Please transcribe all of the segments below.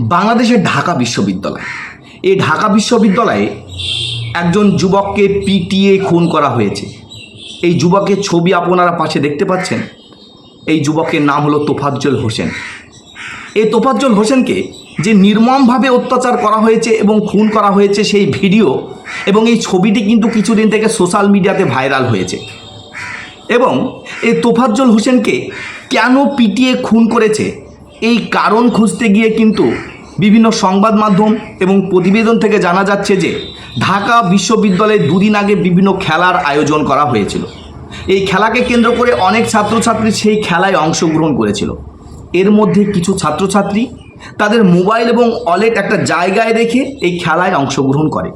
বাংলাদেশের ঢাকা বিশ্ববিদ্যালয়। এই ঢাকা বিশ্ববিদ্যালয়ে একজন যুবককে পিটিয়ে খুন করা হয়েছে। এই যুবকের ছবি আপনারা পাশে দেখতে পাচ্ছেন। এই যুবকের নাম হলো তোফাজ্জল হোসেন। এই তোফাজ্জল হোসেনকে যে নির্মমভাবে অত্যাচার করা হয়েছে এবং খুন করা হয়েছে সেই ভিডিও এবং এই ছবিটি কিন্তু কিছুদিন থেকে সোশ্যাল মিডিয়াতে ভাইরাল হয়েছে। এবং এই তোফাজ্জল হোসেনকে কেন পিটিয়ে খুন করেছে? এই কারণ খুঁজতে গিয়ে কিন্তু বিভিন্ন সংবাদ মাধ্যম এবং প্রতিবেদন থেকে জানা যাচ্ছে যে ঢাকা বিশ্ববিদ্যালয়ে দুদিন আগে বিভিন্ন খেলার আয়োজন করা হয়েছিল। এই খেলাকে কেন্দ্র করে অনেক ছাত্রছাত্রী সেই খেলায় অংশগ্রহণ করেছিল। এর মধ্যে কিছু ছাত্রছাত্রী তাদের মোবাইল এবং অলেট একটা জায়গায় রেখে এই খেলায় অংশগ্রহণ করে।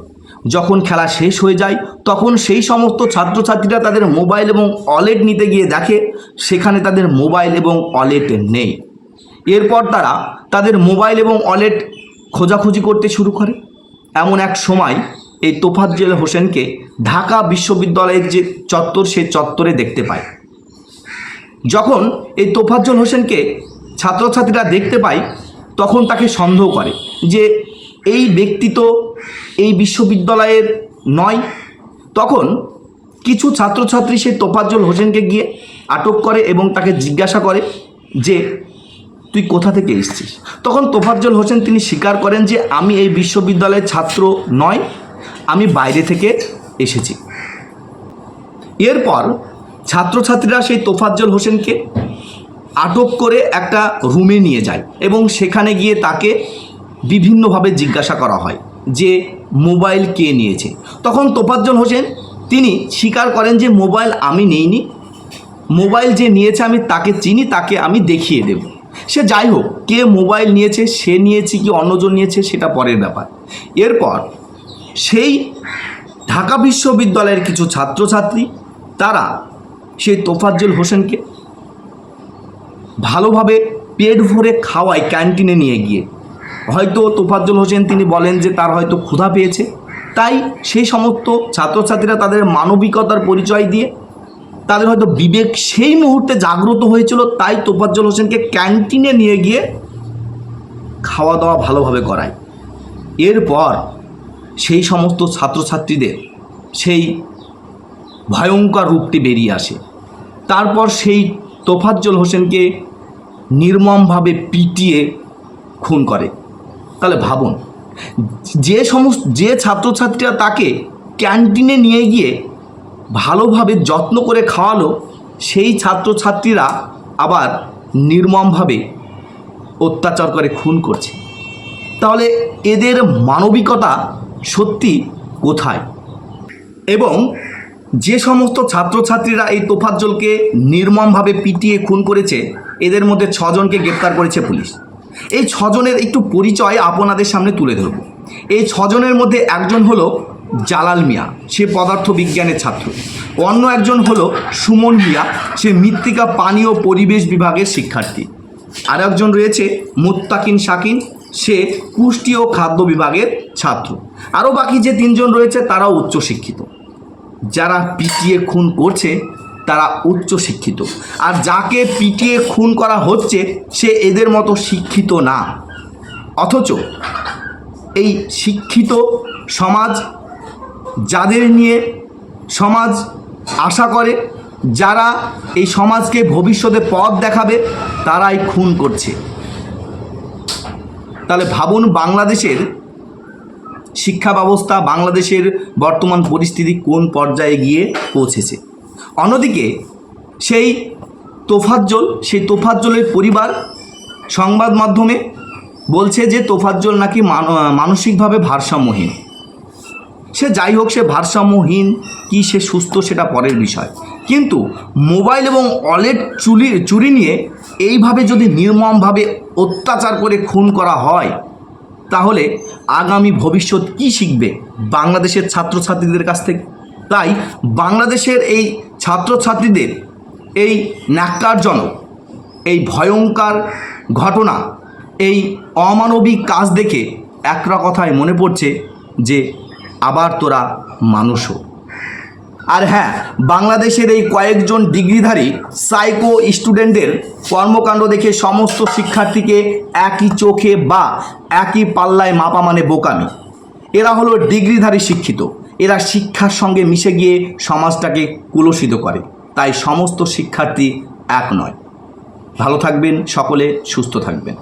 যখন খেলা শেষ হয়ে যায়, তখন সেই সমস্ত ছাত্রছাত্রীরা তাদের মোবাইল এবং অলেট নিতে গিয়ে দেখে, সেখানে তাদের মোবাইল এবং অলেট নেই। এরপর তারা তাদের মোবাইল এবং ওয়ালেট খোঁজাখুঁজি করতে শুরু করে। এমন এক সময় এই তোফাজ্জেল হোসেনকে ঢাকা বিশ্ববিদ্যালয়ের যে চত্বর সে চত্বরে দেখতে পায়। যখন এই তোফাজ্জল হোসেনকে ছাত্রছাত্রীরা দেখতে পায়, তখন তাকে সন্দেহ করে যে এই ব্যক্তি তো এই বিশ্ববিদ্যালয়ের নয়। তখন কিছু ছাত্রছাত্রী সেই তোফাজ্জল হোসেনকে গিয়ে আটক করে এবং তাকে জিজ্ঞাসা করে যে তুই কোথা থেকে এসেছিস? তখন তোফাজ্জল হোসেন তিনি স্বীকার করেন যে আমি এই বিশ্ববিদ্যালয়ের ছাত্র নয়, আমি বাইরে থেকে এসেছি। এরপর ছাত্রছাত্রীরা সেই তোফাজ্জল হোসেনকে আটক করে একটা রুমে নিয়ে যায় এবং সেখানে গিয়ে তাকে বিভিন্নভাবে জিজ্ঞাসা করা হয় যে মোবাইল কে নিয়েছে? তখন তোফাজ্জল হোসেন তিনি স্বীকার করেন যে মোবাইল আমি নিইনি, মোবাইল যে নিয়েছে আমি তাকে চিনি, তাকে আমি দেখিয়ে দেব। সে যাই হোক, কে মোবাইল নিয়েছে, সে নিয়েছে কি অন্যজন নিয়েছে, সেটা পরের ব্যাপার। এরপর সেই ঢাকা বিশ্ববিদ্যালয়ের কিছু ছাত্রছাত্রী, তারা সেই তোফাজ্জল হোসেনকে ভালোভাবে পেট ভরে খাওয়ায় ক্যান্টিনে নিয়ে গিয়ে। হয়তো তোফাজ্জল হোসেন তিনি বলেন যে তার হয়তো ক্ষুধা পেয়েছে। তাই সেই সমস্ত ছাত্রছাত্রীরা তাদের মানবিকতার পরিচয় দিয়ে তাদের হয়তো বিবেক সেই মুহূর্তে জাগ্রত হয়েছিল, তাই তোফাজ্জল হোসেনকে ক্যান্টিনে নিয়ে গিয়ে খাওয়া দাওয়া ভালোভাবে করায়। এরপর সেই সমস্ত ছাত্রছাত্রীদের সেই ভয়ঙ্কর রূপটি বেরিয়ে আসে। তারপর সেই তোফাজ্জল হোসেনকে নির্মমভাবে পিটিয়ে খুন করে। তাহলে ভাবুন, যে সমস্ত, যে ছাত্রছাত্রীরা তাকে ক্যান্টিনে নিয়ে গিয়ে ভালোভাবে যত্ন করে খাওয়ালো, সেই ছাত্রছাত্রীরা আবার নির্মমভাবে অত্যাচার করে, খুন করছে। তাহলে এদের মানবিকতা সত্যি কোথায়? এবং যে সমস্ত ছাত্রছাত্রীরা এই তোফাজ্জলকে নির্মমভাবে পিটিয়ে, খুন করেছে, এদের মধ্যে ছজনকে গ্রেপ্তার করেছে পুলিশ। এই ছজনের একটু পরিচয় আপনাদের সামনে তুলে ধরব। এই ছজনের মধ্যে একজন হলো জালাল মিয়া, সে পদার্থ বিজ্ঞানের ছাত্র। অন্য একজন হলো সুমন মিয়া, সে মৃত্তিকা পানি ও পরিবেশ বিভাগের শিক্ষার্থী। আর একজন রয়েছে মুত্তাকিন শাকিন, সে পুষ্টি ও খাদ্য বিভাগের ছাত্র। আরও বাকি যে তিনজন রয়েছে তারাও উচ্চশিক্ষিত। যারা পিটিয়ে খুন করছে, তারা উচ্চ শিক্ষিত আর যাকে পিটিয়ে খুন করা হচ্ছে, সে এদের মতো শিক্ষিত না। অথচ এই শিক্ষিত সমাজ যাদের নিয়ে সমাজ আশা করে, যারা এই সমাজকে ভবিষ্যতে পথ দেখাবে, তারাই খুন করছে। তাহলে ভাবুন বাংলাদেশের শিক্ষা ব্যবস্থা, বাংলাদেশের বর্তমান পরিস্থিতি কোন পর্যায়ে গিয়ে পৌঁছেছে। অন্যদিকে সেই তোফাজ্জল, সেই তোফাজ্জলের পরিবার সংবাদ মাধ্যমে বলছে যে তোফাজ্জল নাকি মান- মানসিকভাবে ভারসাম্যহীন। সে যাই হোক, সে ভারসাম্যহীন, কি সে সুস্থ সেটা পরের বিষয়। কিন্তু মোবাইল এবং অলেট চুরি চুরি নিয়ে এইভাবে যদি নির্মমভাবে অত্যাচার করে খুন করা হয়, তাহলে আগামী ভবিষ্যৎ কি শিখবে বাংলাদেশের ছাত্রছাত্রীদের কাছ থেকে? তাই বাংলাদেশের এই ছাত্রছাত্রীদের এই ন্যাক্কারজনক, এই ভয়ঙ্কর ঘটনা, এই অমানবিক কাজ দেখে একটা কথায় মনে পড়ছে যে আবার তোরা মানুষও। আর হ্যাঁ বাংলাদেশের এই কয়েকজন ডিগ্রিধারী সাইকো স্টুডেন্টদের কর্মকাণ্ড দেখে সমস্ত শিক্ষার্থীকে একই চোখে বা একই পাল্লায় মাপা মানে বোকামি। এরা হলো ডিগ্রিধারী শিক্ষিত। এরা শিক্ষার সঙ্গে মিশে গিয়ে সমাজটাকে কুলসিত করে। তাই সমস্ত শিক্ষার্থী এক নয়। ভালো থাকবেন সকলে, সুস্থ থাকবেন।